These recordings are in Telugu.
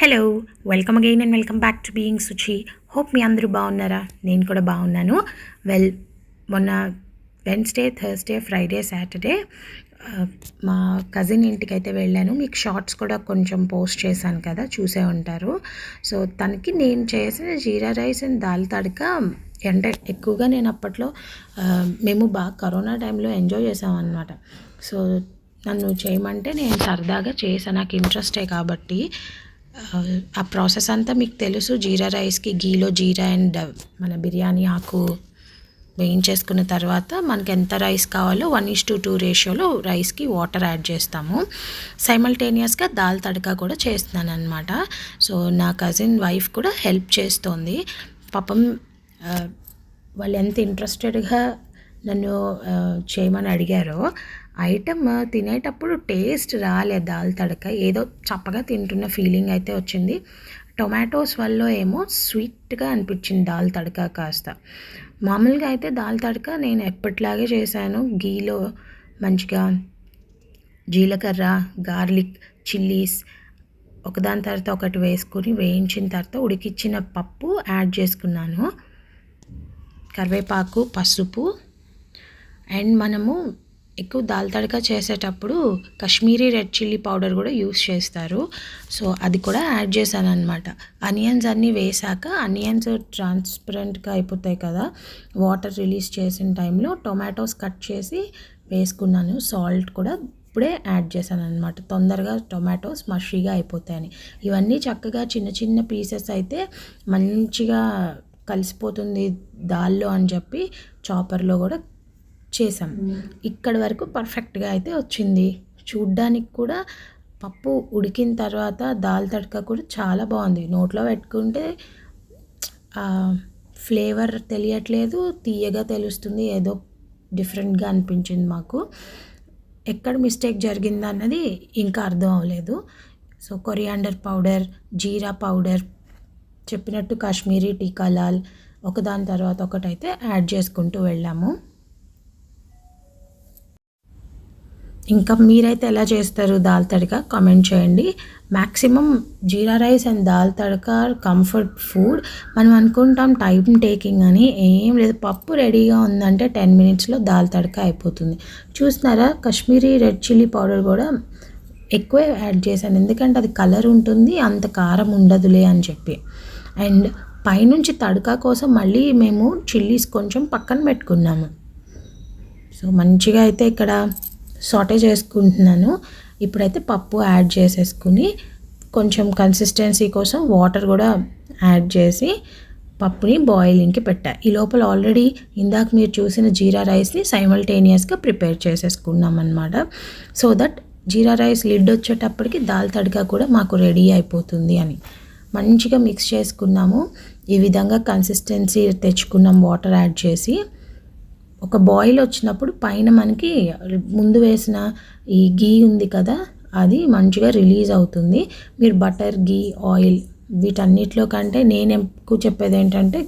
Hello welcome again and welcome back to being Suchi hope మీ అందరూ బాగున్నారా? నేను కూడా బాగున్నాను. వెల్ మొన్న వెన్స్డే థర్స్డే ఫ్రైడే సాటర్డే మా కజిన్ ఇంటికి అయితే వెళ్ళాను. మీకు షార్ట్స్ కూడా కొంచెం పోస్ట్ చేశాను కదా చూసే ఉంటారు. సో తనకి నేను చేసిన జీరా రైస్ అండ్ దాల్ తడక అంటే ఎక్కువగా నేను అప్పట్లో uh, మేము బాగా కరోనా టైంలో ఎంజాయ్ చేసామన్నమాట సో నన్ను చేయమంటే నేను సరదాగా చేశాను నాకు ఇంట్రెస్టే కాబట్టి ఆ, ప్రాసెస్ అంతా మీకు తెలుసు. జీరా రైస్కి గీలో జీరా అండ్ మన బిర్యానీ ఆకు వేయించేసుకున్న తర్వాత మనకి ఎంత రైస్ కావాలో వన్ ఇస్ టు టూ రేషియోలో రైస్కి వాటర్ యాడ్ చేస్తాము. సైమల్టేనియస్గా దాల్ తడకా కూడా చేస్తున్నాను అనమాట సో నా కజిన్ వైఫ్ కూడా హెల్ప్ చేస్తోంది. పాపం వాళ్ళు ఎంత ఇంట్రెస్టెడ్గా నన్ను చేయమని అడిగారో ఐటమ్ తినేటప్పుడు టేస్ట్ రాలేదు దాల్ తడక. ఏదో చప్పగా తింటున్న ఫీలింగ్ అయితే వచ్చింది. టొమాటోస్ వల్ల ఏమో స్వీట్గా అనిపించింది దాల్ తడక కాస్త. మామూలుగా అయితే దాల్ తడక నేను ఎప్పటిలాగే చేశాను. గీలో మంచిగా జీలకర్ర గార్లిక్ చిల్లీస్ ఒకదాని తర్వాత ఒకటి వేసుకుని వేయించిన తర్వాత ఉడికిచ్చిన పప్పు యాడ్ చేసుకున్నాను. కరివేపాకు పసుపు. అండ్ మనము ఎక్కువ దాల్ తడకా చేసేటప్పుడు కాశ్మీరీ రెడ్ చిల్లీ పౌడర్ కూడా యూస్ చేస్తారు. సో అది కూడా యాడ్ చేశాను అనమాట అనియన్స్ అన్నీ వేసాక అనియన్స్ ట్రాన్స్పరెంట్గా అయిపోతాయి కదా వాటర్ రిలీజ్ చేసిన టైంలో టొమాటోస్ కట్ చేసి వేసుకున్నాను. సాల్ట్ కూడా ఇప్పుడే యాడ్ చేశాను అనమాట తొందరగా టొమాటోస్ మషీగా అయిపోతాయని. ఇవన్నీ చక్కగా చిన్న చిన్న పీసెస్ అయితే మంచిగా కలిసిపోతుంది దాల్లో అని చెప్పి చాపర్లో కూడా చేసాం ఇక్కడి వరకు పర్ఫెక్ట్గా అయితే వచ్చింది. చూడ్డానికి కూడా పప్పు ఉడికిన తర్వాత దాల్ తడక కూడా చాలా బాగుంది. నోట్లో పెట్టుకుంటే ఫ్లేవర్ తెలియట్లేదు తీయగా తెలుస్తుంది ఏదో డిఫరెంట్గా అనిపించింది మాకు. ఎక్కడ మిస్టేక్ జరిగింది అన్నది ఇంకా అర్థం అవ్వలేదు. So coriander powder jeera powder చెప్పినట్టు కాశ్మీరీ టీకా లాల్ ఒకదాని తర్వాత ఒకటైతే యాడ్ చేసుకుంటూ వెళ్ళాము. ఇంకా మీరైతే ఎలా చేస్తారు దాల్ తడక? కామెంట్ చేయండి. Maximum jeera rice and dal tadka comfort food. మనం అనుకుంటాం టైం టేకింగ్ అని. ఏం లేదు. పప్పు రెడీగా ఉందంటే టెన్ మినిట్స్లో దాల్ తడక అయిపోతుంది. చూస్తున్నారా కాశ్మీరీ రెడ్ చిల్లీ పౌడర్ కూడా ఎక్కువే యాడ్ చేశాను. ఎందుకంటే అది కలర్ ఉంటుంది అంత కారం ఉండదులే అని చెప్పి. అండ్ పైనుంచి తడక కోసం మళ్ళీ మేము చిల్లీస్ కొంచెం పక్కన పెట్టుకున్నాము. సో మంచిగా అయితే ఇక్కడ సాటే చేసుకుంటున్నాను. ఇప్పుడైతే పప్పు యాడ్ చేసేసుకుని కొంచెం కన్సిస్టెన్సీ కోసం వాటర్ కూడా యాడ్ చేసి పప్పుని బాయిలింగ్కి పెట్టా. ఈ లోపల ఆల్రెడీ ఇందాక మీరు చూసిన జీరా రైస్ని సైమల్టేనియస్గా ప్రిపేర్ చేసేసుకున్నాం అనమాట so that jeera rice lid వచ్చేటప్పటికి దాల్ తడిగా కూడా మాకు రెడీ అయిపోతుంది అని. మంచిగా మిక్స్ చేసుకున్నాము. ఈ విధంగా కన్సిస్టెన్సీ తెచ్చుకున్నాం వాటర్ యాడ్ చేసి. ఒక బాయిల్ వచ్చినప్పుడు పైన మనకి ముందు వేసిన ఈ గీ ఉంది కదా అది మంచిగా రిలీజ్ అవుతుంది. మీరు బటర్ గీ ఆయిల్ వీటన్నిటిలో కంటే నేను ఎక్కువ చెప్పేది ఏంటంటే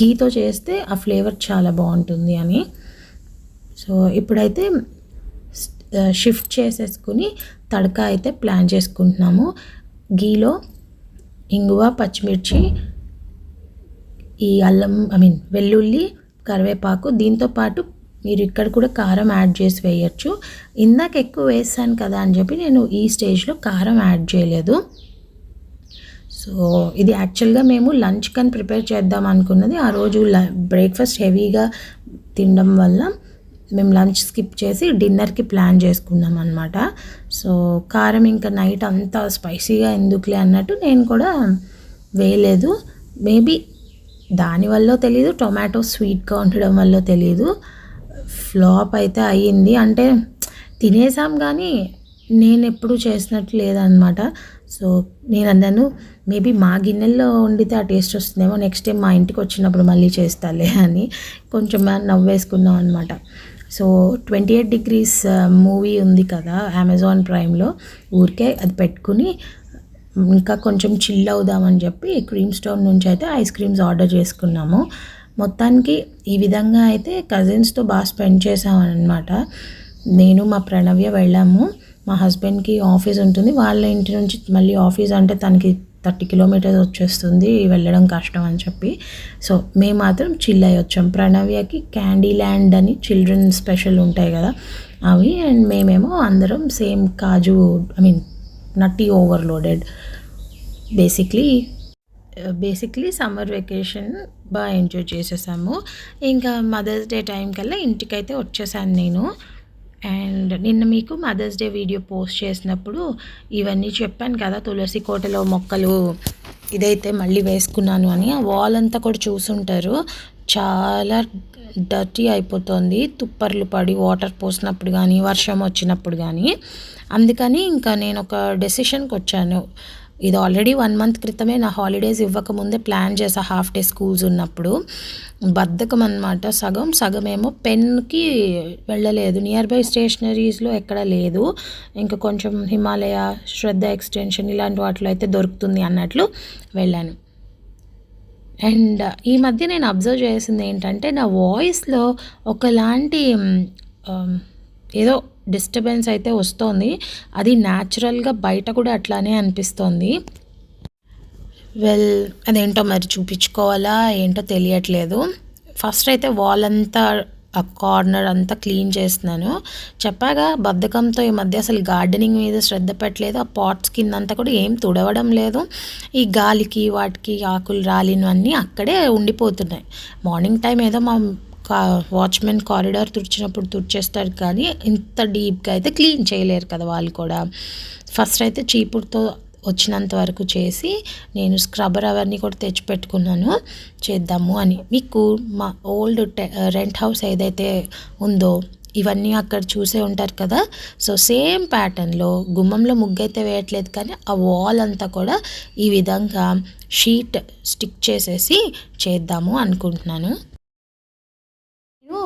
గీతో చేస్తే ఆ ఫ్లేవర్ చాలా బాగుంటుంది అని. సో ఇప్పుడైతే షిఫ్ట్ చేసేసుకుని తడక అయితే ప్లాన్ చేసుకుంటున్నాము. గీలో ఇంగువ పచ్చిమిర్చి ఈ అల్లం ఐ మీన్ వెల్లుల్లి కరివేపాకు. దీంతో పాటు మీరు ఇక్కడ కూడా కారం యాడ్ చేసి వేయచ్చు. ఇందాక ఎక్కువ వేసాను కదా అని చెప్పి నేను ఈ స్టేజ్లో కారం యాడ్ చేయలేదు. సో ఇది యాక్చువల్గా మేము లంచ్ కని ప్రిపేర్ చేద్దాం అనుకున్నది. ఆ రోజు బ్రేక్ఫాస్ట్ హెవీగా తినడం వల్ల మేము లంచ్ స్కిప్ చేసి డిన్నర్కి ప్లాన్ చేసుకున్నాం అనమాట సో కారం ఇంకా నైట్ అంతా స్పైసీగా ఎందుకులే అన్నట్టు నేను కూడా వేయలేదు. మేబీ దానివల్ల తెలియదు టొమాటో స్వీట్గా ఉండడం వల్ల తెలియదు ఫ్లాప్ అయితే అయ్యింది. అంటే తినేసాం కానీ నేను ఎప్పుడు చేసినట్టు లేదనమాట సో నేను అన్నాను మేబీ మా గిన్నెల్లో వండితే ఆ టేస్ట్ వస్తుందేమో నెక్స్ట్ టైం మా ఇంటికి వచ్చినప్పుడు మళ్ళీ చేస్తాలే అని కొంచెం నవ్వేసుకున్నాం అనమాట so twenty eight degrees movie ఉంది కదా అమెజాన్ ప్రైమ్లో ఊరికే అది పెట్టుకుని ఇంకా కొంచెం చిల్ అవుదామని చెప్పి క్రీమ్ స్టోన్ నుంచి అయితే ఐస్ క్రీమ్స్ ఆర్డర్ చేసుకున్నాము. మొత్తానికి ఈ విధంగా అయితే కజిన్స్తో బాగా స్పెండ్ చేసామన్నమాట నేను మా ప్రణవ్య వెళ్ళాము. మా హస్బెండ్కి ఆఫీస్ ఉంటుంది. వాళ్ళ ఇంటి నుంచి మళ్ళీ ఆఫీస్ అంటే తనకి థర్టీ కిలోమీటర్స్ వచ్చేస్తుంది. వెళ్ళడం కష్టం అని చెప్పి. సో మేము మాత్రం చిల్ అయ్యి వచ్చాం. ప్రణవ్యకి క్యాండీ ల్యాండ్ అని చిల్డ్రన్ స్పెషల్ ఉంటాయి కదా అవి అండ్ మేమేమో అందరం same kaju I mean nutty overloaded basically basically summer vacation బాగా ఎంజాయ్ చేసేసాము. ఇంకా మదర్స్ డే టైం కల్లా ఇంటికైతే వచ్చేసాను నేను. అండ్ నిన్న మీకు మదర్స్ డే వీడియో పోస్ట్ చేసినప్పుడు ఇవన్నీ చెప్పాను కదా తులసి కోటలో మొక్కలు ఇదైతే మళ్ళీ వేసుకున్నాను అని ఆ వాల్ అంతా కూడా చూసుంటారు. చాలా డర్టీ అయిపోతుంది తుప్పర్లు పడి వాటర్ పోసినప్పుడు కానీ వర్షం వచ్చినప్పుడు కానీ అందుకని ఇంకా నేను ఒక డెసిషన్కి వచ్చాను ఇది ఆల్రెడీ వన్ మంత్ క్రితమే నా హాలిడేస్ ఇవ్వకముందే ప్లాన్ చేసా హాఫ్ డే స్కూల్స్ ఉన్నప్పుడు. బద్ధకం అనమాట సగం సగమేమో పెన్కి వెళ్ళలేదు. నియర్ బై స్టేషనరీస్లో ఎక్కడ లేదు. ఇంకా కొంచెం హిమాలయ శ్రద్ధ ఎక్స్టెన్షన్ ఇలాంటి వాటిలో అయితే దొరుకుతుంది అన్నట్లు వెళ్ళాను. అండ్ ఈ మధ్య నేను అబ్జర్వ్ చేసింది ఏంటంటే నా వాయిస్లో ఒకలాంటి ఏదో డిస్టర్బెన్స్ అయితే వస్తోంది. అది న్యాచురల్గా బయట కూడా అట్లానే అనిపిస్తోంది. వెల్ అదేంటో మరి చూపించుకోవాలా? ఏంటో తెలియట్లేదు. ఫస్ట్ అయితే వాల్ అంతా ఆ కార్నర్ అంతా క్లీన్ చేస్తున్నాను. చెప్పాగా బద్ధకంతో ఈ మధ్య అసలు గార్డెనింగ్ మీద శ్రద్ధ పెట్టలేదు. ఆ పాట్స్ కింద అంతా కూడా ఏం తుడవడం లేదు. ఈ గాలికి వాటికి ఆకులు రాలినవన్నీ అక్కడే ఉండిపోతున్నాయి. మార్నింగ్ టైం ఏదో మా కా వాచ్మెన్ కారిడార్ తుడిచినప్పుడు తుడిచేస్తారు కానీ ఇంత డీప్గా అయితే క్లీన్ చేయలేరు కదా వాళ్ళు కూడా. ఫస్ట్ అయితే చీపుడుతో వచ్చినంత వరకు చేసి నేను స్క్రబ్బర్ అవన్నీ కూడా తెచ్చిపెట్టుకున్నాను. చేద్దాము అని. మీకు మా ఓల్డ్ రెంట్ హౌస్ ఏదైతే ఉందో ఇవన్నీ అక్కడ చూసే ఉంటారు కదా. సో సేమ్ ప్యాటర్న్లో గుమ్మంలో ముగ్గు అయితే వేయట్లేదు కానీ ఆ వాల్ అంతా కూడా ఈ విధంగా షీట్ స్టిక్ చేసేసి చేద్దాము అనుకుంటున్నాను.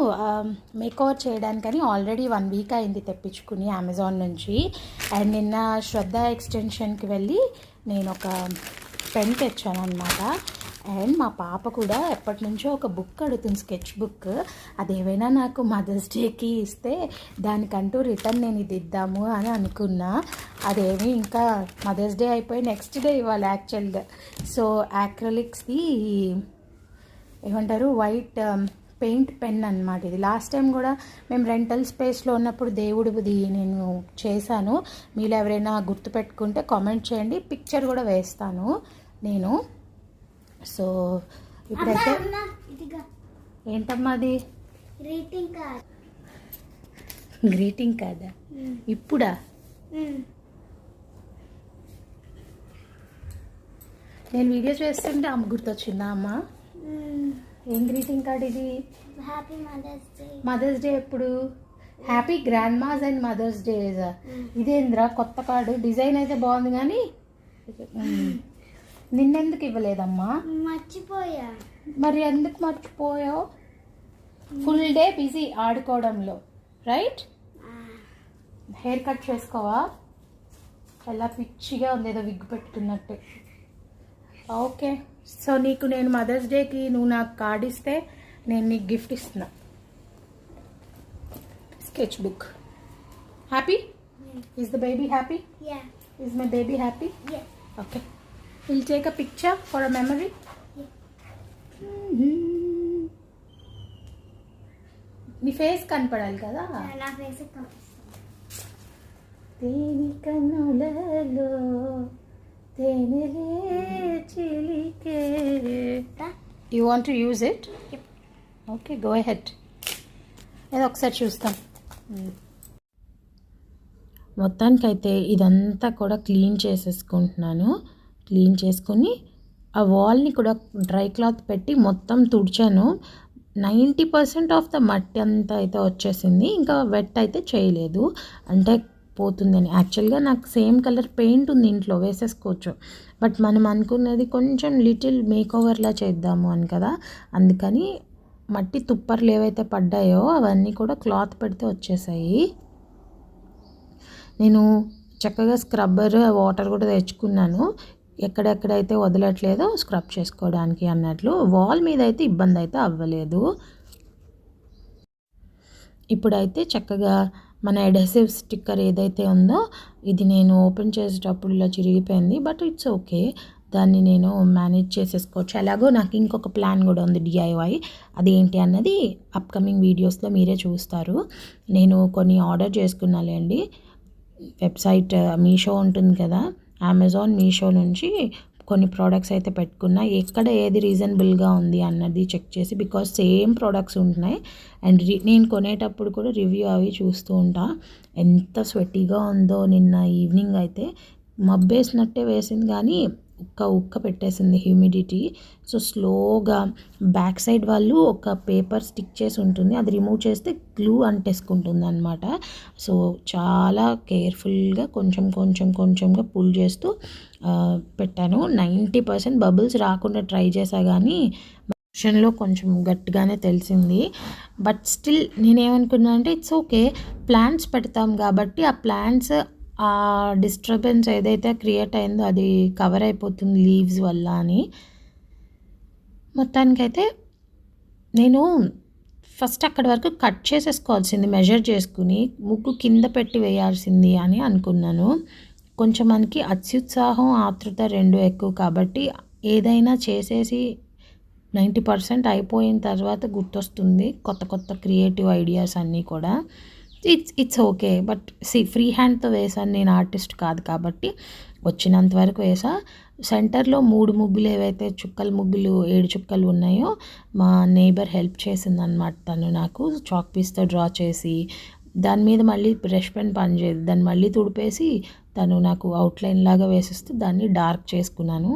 Um, మేక్ ఓవర్ చేయడానికని ఆల్రెడీ వన్ వీక్ అయింది తెప్పించుకుని అమెజాన్ నుంచి. అండ్ నిన్న శ్రద్ధ ఎక్స్టెన్షన్కి వెళ్ళి నేను ఒక పెన్ తెచ్చాను అనమాట అండ్ మా పాప కూడా ఎప్పటి నుంచో ఒక బుక్ అడుగుతుంది స్కెచ్ బుక్ అదేవైనా నాకు మదర్స్ డేకి ఇస్తే దానికంటూ రిటర్న్ నేను ఇది ఇద్దాము అని అనుకున్నా. అదేమి ఇంకా మదర్స్ డే అయిపోయి నెక్స్ట్ డే ఇవ్వాలి యాక్చువల్గా సో యాక్రలిక్స్ది ఏమంటారు? వైట్ పెయింట్ పెన్ అన్నమాట ఇది. లాస్ట్ టైం కూడా మేము రెంటల్ స్పేస్లో ఉన్నప్పుడు దేవుడిది నేను చేశాను. మీరు ఎవరైనా గుర్తుపెట్టుకుంటే కామెంట్ చేయండి. పిక్చర్ కూడా వేస్తాను నేను. సో ఇప్పుడైతే ఏంటమ్మా అది? గ్రీటింగ్ కార్డ్ గ్రీటింగ్ కాదా ఇప్పుడా? నేను వీడియోస్ వేస్తుంటే అమ్మ గుర్తొచ్చిందా అమ్మ? ఏం గ్రీటింగ్ కార్డ్ ఇది? Happy mother's day mother's day ఎప్పుడు? Happy grandmas and mother's days ఇదేంద్రా కొత్త కార్డు? డిజైన్ అయితే బాగుంది కానీ. నిన్నెందుకు ఇవ్వలేదమ్మా? మర్చిపోయా. మరి ఎందుకు మర్చిపోయావు? ఫుల్ డే బిజీ ఆడుకోవడంలో రైట్ హెయిర్ కట్ చేసుకోవా? ఎలా పిచ్చిగా ఉంది ఏదో విగ్గు పెట్టుకున్నట్టు. ఓకే. సో నీకు నేను మదర్స్ డేకి నువ్వు నాకు కార్డ్ ఇస్తే నేను నీకు గిఫ్ట్ ఇస్తున్నా. Sketch book. Happy? Is the baby happy is my baby happy okay will take a picture for a memory నీ ఫేస్ కనపడాలి కదా? నా ఫేస్ తేని కన్నులలో తేనెలే చిలికే you want to use it okay go ahead ఏదో ఒకసారి చూస్తాం. మొత్తానికైతే ఇదంతా కూడా క్లీన్ చేసేసుకుంటున్నాను. క్లీన్ చేసుకొని ఆ వాల్ని కూడా డ్రై క్లాత్ పెట్టి మొత్తం తుడిచాను. నైంటీ పర్సెంట్ ఆఫ్ ద మట్టి అంతా అయితే వచ్చేసింది. ఇంకా వెట్ అయితే చేయలేదు. అంటే పోతుందని. యాక్చువల్గా నాకు సేమ్ కలర్ పెయింట్ ఉంది ఇంట్లో వేసేసుకోవచ్చు. బట్ మనం అనుకున్నది కొంచెం లిటిల్ మేకోవర్లా చేద్దాము అని కదా. అందుకని మట్టి తుప్పర్లు ఏవైతే పడ్డాయో అవన్నీ కూడా క్లాత్ పెడితే వచ్చేసాయి. నేను చక్కగా స్క్రబ్బర్ వాటర్ కూడా తెచ్చుకున్నాను. ఎక్కడెక్కడైతే వదలట్లేదో స్క్రబ్ చేసుకోవడానికి అన్నట్లు. వాల్ మీద అయితే ఇబ్బంది అయితే అవ్వలేదు. ఇప్పుడైతే చక్కగా మన అడెసివ్ స్టిక్కర్ ఏదైతే ఉందో ఇది నేను ఓపెన్ చేసేటప్పుడు ఇలా చిరిగిపోయింది బట్ ఇట్స్ ఓకే దాన్ని నేను మేనేజ్ చేసేసుకోవచ్చు. అలాగో నాకు ఇంకొక ప్లాన్ కూడా ఉంది డిఐవై అది ఏంటి అన్నది అప్కమింగ్ వీడియోస్లో మీరే చూస్తారు. నేను కొన్ని ఆర్డర్ చేసుకున్నాలేండి వెబ్సైట్ మీషో uh, ఉంటుంది కదా అమెజాన్ మీషో నుంచి కొన్ని ప్రోడక్ట్స్ అయితే పెట్టుకున్నా ఎక్కడ ఏది రీజనబుల్గా ఉంది అన్నది చెక్ చేసి బికాస్ సేమ్ ప్రోడక్ట్స్ ఉంటున్నాయి. అండ్ నేను కొనేటప్పుడు కూడా రివ్యూ అవి చూస్తూ ఉంటా. ఎంత స్వెట్టీగా ఉందో నిన్న ఈవినింగ్ అయితే. మబ్బేసినట్టే వేసింది కానీ ఉక్క ఉక్క పెట్టేసింది హ్యూమిడిటీ. సో స్లోగా బ్యాక్ సైడ్ వాళ్ళు ఒక పేపర్ స్టిక్ చేసి ఉంటుంది. అది రిమూవ్ చేస్తే గ్లూ అంటేసుకుంటుంది అనమాట సో చాలా కేర్ఫుల్గా కొంచెం కొంచెం కొంచెంగా పుల్ చేస్తూ పెట్టాను. నైంటీ పర్సెంట్ బబుల్స్ రాకుండా ట్రై చేసా కానీ విషయంలో కొంచెం గట్టిగానే తెలిసింది. బట్ స్టిల్ నేనేమనుకున్నా అంటే ఇట్స్ ఓకే ప్లాంట్స్ పెడతాం కాబట్టి ఆ ప్లాంట్స్ ఆ డిస్టర్బెన్స్ ఏదైతే క్రియేట్ అయిందో అది కవర్ అయిపోతుంది లీవ్స్ వల్ల అని. మొత్తానికైతే నేను ఫస్ట్ అక్కడి వరకు కట్ చేసేసుకోవాల్సింది మెజర్ చేసుకుని ముగ్గు కింద పెట్టి వేయాల్సింది అని అనుకున్నాను. కొంచెం మనకి అత్యుత్సాహం ఆతృత రెండు ఎక్కువ కాబట్టి ఏదైనా చేసేసి నైంటీ పర్సెంట్ అయిపోయిన తర్వాత గుర్తొస్తుంది కొత్త కొత్త క్రియేటివ్ ఐడియాస్ అన్నీ కూడా. It's it's okay but see free హ్యాండ్తో వేసాను నేను ఆర్టిస్ట్ కాదు కాబట్టి వచ్చినంత వరకు వేసా. సెంటర్లో మూడు ముగ్గులు ఏవైతే చుక్కల ముగ్గులు ఏడు చుక్కలు ఉన్నాయో మా నేబర్ హెల్ప్ చేసింది అనమాట తను నాకు. చాక్ పీస్తో డ్రా చేసి దాని మీద మళ్ళీ బ్రష్ పెన్ పనిచేయదు దాన్ని మళ్ళీ తుడిపేసి తను నాకు అవుట్లైన్ లాగా వేసిస్తూ దాన్ని డార్క్ చేసుకున్నాను.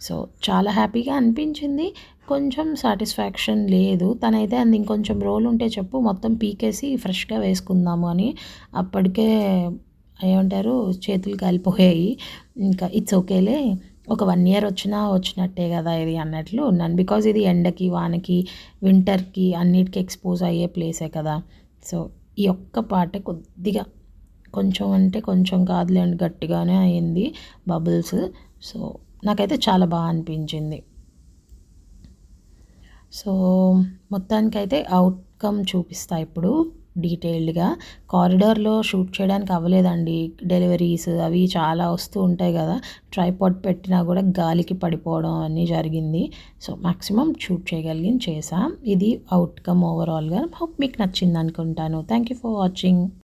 సో చాలా హ్యాపీగా అనిపించింది. కొంచెం సాటిస్ఫాక్షన్ లేదు. తనైతే అంది ఇంకొంచెం రోల్ ఉంటే చెప్పు మొత్తం పీకేసి ఫ్రెష్గా వేసుకుందాము అని. అప్పటికే ఏమంటారు చేతులు కాలిపోయాయి. ఇంకా ఇట్స్ ఓకేలే ఒక వన్ ఇయర్ వచ్చినా వచ్చినట్టే కదా ఇది అన్నట్లు ఉన్నాను బికాజ్ ఇది ఎండకి వానకి వింటర్కి అన్నిటికీ ఎక్స్పోజ్ అయ్యే ప్లేసే కదా. సో ఈ ఒక్క పాటే కొద్దిగా కొంచెం అంటే కొంచెం కాదులేండి గట్టిగానే అయింది బబుల్స్. సో నాకైతే చాలా బాగా అనిపించింది. సో మొత్తానికైతే అవుట్కమ్ చూపిస్తా ఇప్పుడు డీటెయిల్డ్గా. కారిడార్లో షూట్ చేయడానికి అవ్వలేదండి. డెలివరీస్ అవి చాలా వస్తూ ఉంటాయి కదా. ట్రైపాడ్ పెట్టినా కూడా గాలికి పడిపోవడం అన్నీ జరిగింది. సో మ్యాక్సిమం షూట్ చేయగలిగి చేసాం ఇది అవుట్కమ్ ఓవరాల్గా హోప్ మీకు నచ్చింది అనుకుంటాను థ్యాంక్ యూ ఫర్ వాచింగ్